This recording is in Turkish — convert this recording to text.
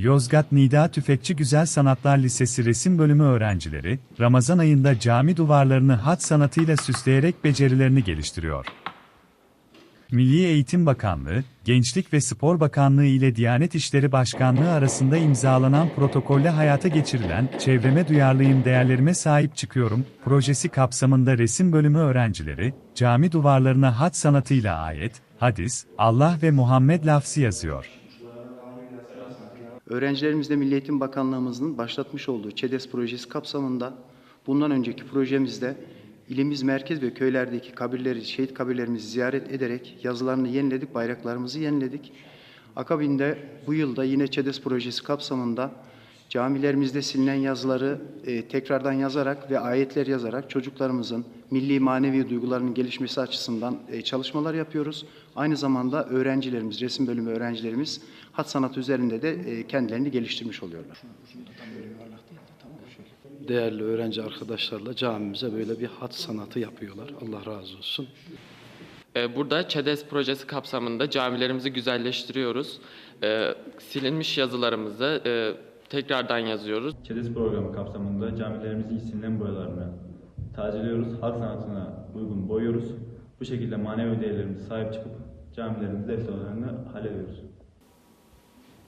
Yozgat Nida Tüfekçi Güzel Sanatlar Lisesi resim bölümü öğrencileri, Ramazan ayında cami duvarlarını hat sanatıyla süsleyerek becerilerini geliştiriyor. Milli Eğitim Bakanlığı, Gençlik ve Spor Bakanlığı ile Diyanet İşleri Başkanlığı arasında imzalanan protokolle hayata geçirilen Çevreme Duyarlıyım Değerlerime Sahip Çıkıyorum projesi kapsamında resim bölümü öğrencileri, cami duvarlarına hat sanatıyla ayet, hadis, Allah ve Muhammed lafzı yazıyor. Öğrencilerimizle Milli Eğitim Bakanlığımızın başlatmış olduğu ÇEDES projesi kapsamında bundan önceki projemizde ilimiz merkez ve köylerdeki kabirleri, şehit kabirlerimizi ziyaret ederek yazılarını yeniledik, bayraklarımızı yeniledik. Akabinde bu yılda yine ÇEDES projesi kapsamında camilerimizde silinen yazıları e, tekrardan yazarak ve ayetler yazarak çocuklarımızın milli manevi duygularının gelişmesi açısından e, çalışmalar yapıyoruz. Aynı zamanda öğrencilerimiz, resim bölümü öğrencilerimiz hat sanatı üzerinde de e, kendilerini geliştirmiş oluyorlar. değerli öğrenci arkadaşlarla camimize böyle bir hat sanatı yapıyorlar. Allah razı olsun. Ee, Burada ÇEDES projesi kapsamında camilerimizi güzelleştiriyoruz. Ee, Silinmiş yazılarımızı e, tekrardan yazıyoruz. ÇEDES programı kapsamında camilerimizin silinen boyalarını tazeliyoruz, halk sanatına uygun boyuyoruz. Bu şekilde manevi değerlerimize sahip çıkıp camilerimizde efsanelerini hallediyoruz.